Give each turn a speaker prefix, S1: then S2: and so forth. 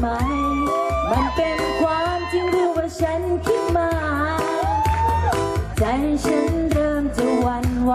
S1: ไหม มันเป็นความจริงรู้ว่าฉันคิดมาใจฉันเริ่มจะหวั่นไหว